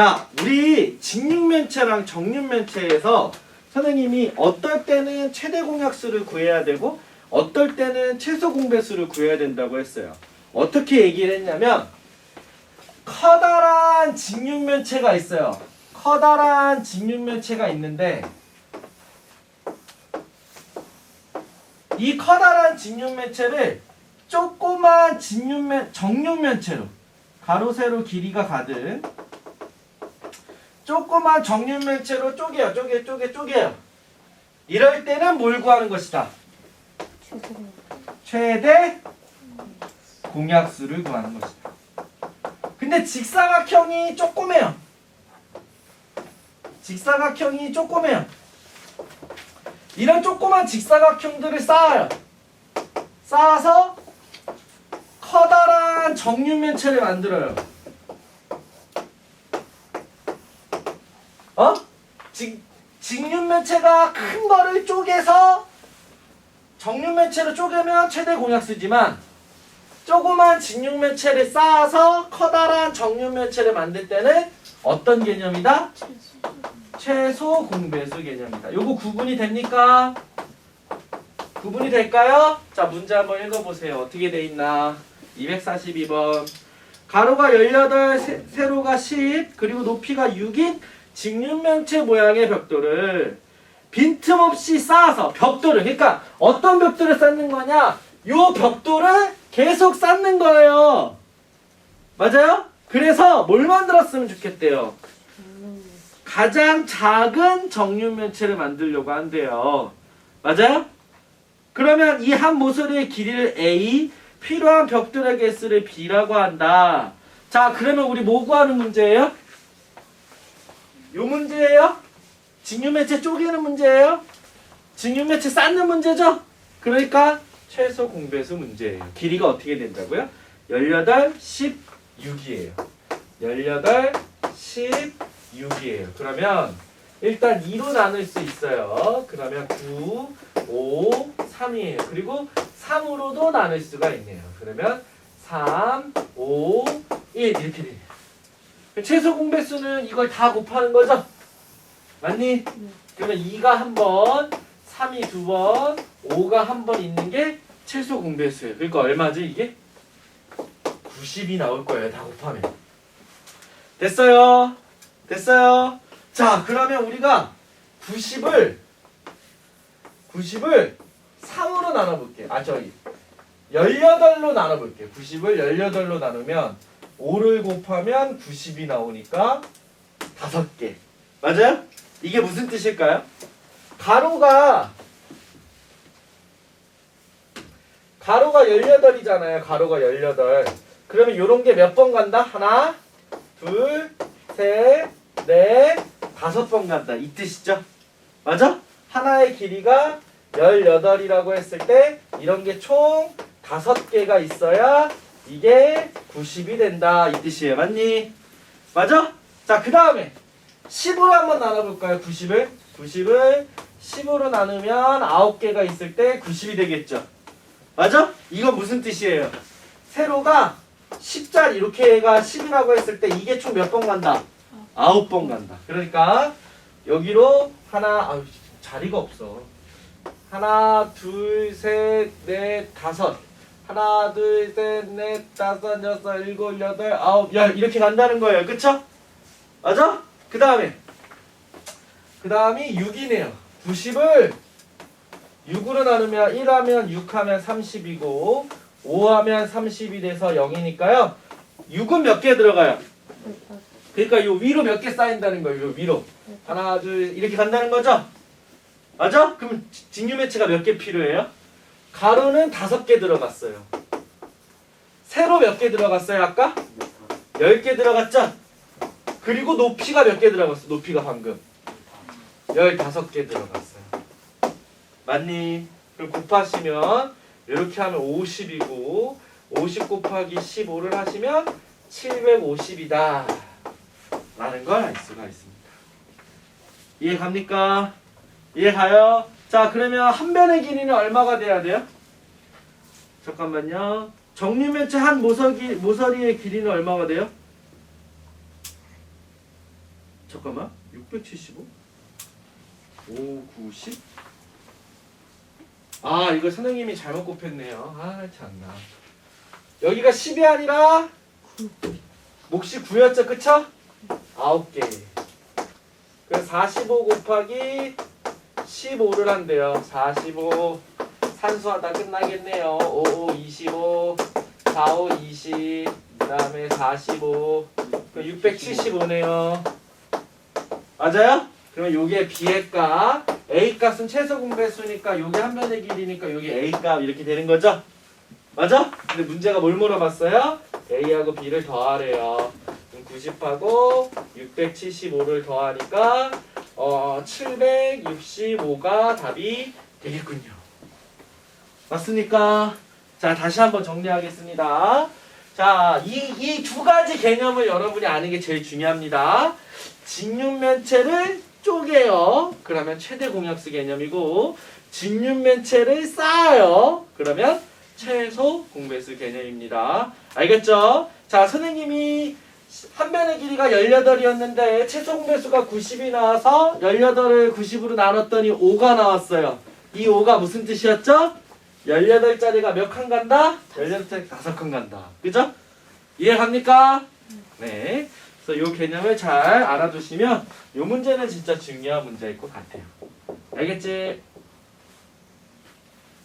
자, 우리 직육면체랑 정육면체에서 선생님이 어떨 때는 최대 공약수를 구해야 되고 어떨 때는 최소 공배수를 구해야 된다고 했어요. 어떻게 얘기를 했냐면 커다란 직육면체가 있어요. 커다란 직육면체가 있는데 이 커다란 직육면체를 조그만 직육면 정육면체로 가로 세로 길이가 가든 조그만 정육면체로 쪼개요 쪼개 쪼개 쪼개요. 이럴 때는 뭘 구하는 것이다? 최대 공약수를 구하는 것이다. 근데 직사각형이 조그매요. 직사각형이 조그매요. 이런 조그만 직사각형들을 쌓아요. 쌓아서 커다란 정육면체를 만들어요. 어? 직, 직육면체가 큰 거를 쪼개서 정육면체로 쪼개면 최대 공약수지만 조그만 직육면체를 쌓아서 커다란 정육면체를 만들 때는 어떤 개념이다? 최소 공배수 개념이다. 요거 구분이 됩니까? 구분이 될까요? 자, 문제 한번 읽어보세요. 어떻게 돼 있나? 242번. 가로가 18, 세, 세로가 10, 그리고 높이가 6인 직육면체 모양의 벽돌을 빈틈없이 쌓아서 벽돌을 그러니까 어떤 벽돌을 쌓는 거냐? 요 벽돌을 계속 쌓는 거예요. 맞아요? 그래서 뭘 만들었으면 좋겠대요. 가장 작은 정육면체를 만들려고 한대요. 맞아요? 그러면 이 한 모서리의 길이를 A, 필요한 벽돌의 개수를 B라고 한다. 자, 그러면 우리 뭐 구하는 문제예요? 요 문제예요? 직육매체 쪼개는 문제예요? 직육매체 쌓는 문제죠? 그러니까 최소 공배수 문제예요. 길이가 어떻게 된다고요? 18, 16이에요. 18, 16이에요. 그러면 일단 2로 나눌 수 있어요. 그러면 9, 5, 3이에요. 그리고 3으로도 나눌 수가 있네요. 그러면 3, 5, 1 이렇게 돼요. 최소 공배수는 이걸 다 곱하는 거죠? 맞니? 그러면 2가 한 번, 3이 두 번, 5가 한 번 있는 게 최소 공배수예요. 그러니까 얼마지 이게? 90이 나올 거예요. 다 곱하면. 됐어요. 됐어요. 자, 그러면 우리가 90을 90을 3으로 나눠 볼게요. 아, 저기 18로 나눠 볼게요. 90을 18로 나누면 5를 곱하면 90이 나오니까 5개. 맞아요? 이게 무슨 뜻일까요? 가로가 가로가 18이잖아요. 가로가 18. 그러면 요런 게 몇 번 간다? 하나, 둘, 셋, 넷, 다섯 번 간다. 이 뜻이죠? 맞아? 하나의 길이가 18이라고 했을 때 이런 게 총 다섯 개가 있어야 이게 90이 된다. 이 뜻이에요. 맞니? 맞아? 자, 그 다음에 10으로 한번 나눠볼까요? 90을? 90을 10으로 나누면 9개가 있을 때 90이 되겠죠? 맞아? 이건 무슨 뜻이에요? 세로가 10자리 이렇게가 10이라고 했을 때 이게 총 몇 번 간다? 9번 간다. 그러니까 여기로 하나 아유 자리가 없어. 하나, 둘, 셋, 넷, 다섯. 하나, 둘, 셋, 넷, 다섯, 여섯, 일곱, 여덟, 아홉, 열 이렇게 간다는 거예요. 그쵸? 맞아? 그 다음에 그 다음이 6이네요. 90을 6으로 나누면 1하면 6하면 30이고 5하면 30이 돼서 0이니까요. 6은 몇 개 들어가요? 그러니까 요 위로 몇 개 쌓인다는 거예요. 요 위로. 하나, 둘 이렇게 간다는 거죠? 맞아? 그럼 지- 직류 매체가 몇 개 필요해요? 가로는 다섯 개 들어갔어요. 세로 몇 개 들어갔어요, 아까? 열 개 들어갔죠? 그리고 높이가 몇 개 들어갔어? 높이가 방금. 열다섯 개 들어갔어요. 맞니? 그럼 곱하시면 이렇게 하면 50이고 50 곱하기 15를 하시면 750이다. 라는 걸 알 수가 있습니다. 이해 갑니까? 이해 가요? 자, 그러면 한 변의 길이는 얼마가 돼야 돼요? 잠깐만요. 정류면체 한 모서기, 모서리의 길이는 얼마가 돼요? 잠깐만 675 5 9 10 아 이거 선생님이 잘못 곱했네요 아 참나 여기가 10이 아니라 몫이 9였죠 그쵸? 9개 그래서 45 곱하기 15를 한대요. 45 산수하다 끝나겠네요. 5 5 25 4 5 20 그다음에 45 675네요. 맞아요? 그러면 요게 b의 값. A 값은 최소 공배수니까 요게 한 변의 길이니까 요게 a 값 이렇게 되는 거죠? 맞아? 근데 문제가 뭘 물어봤어요? a하고 b를 더하래요. 그럼 90하고 675를 더하니까 어 765가 답이 되겠군요 맞습니까? 자 다시 한번 정리하겠습니다 자, 이, 이 두 가지 개념을 여러분이 아는 게 제일 중요합니다. 직육면체를 쪼개요. 그러면 최대 공약수 개념이고, 직육면체를 쌓아요. 그러면 최소 공배수 개념입니다. 알겠죠? 자, 선생님이 한 변의 길이가 18이었는데 최소 공배수가 90이 나와서 18을 90으로 나눴더니 5가 나왔어요. 이 5가 무슨 뜻이었죠? 18짜리가 몇 칸 간다? 18짜리 5칸 간다. 그죠? 이해갑니까? 네. 그래서 이 개념을 잘 알아두시면 이 문제는 진짜 중요한 문제일 것 같아요. 알겠지?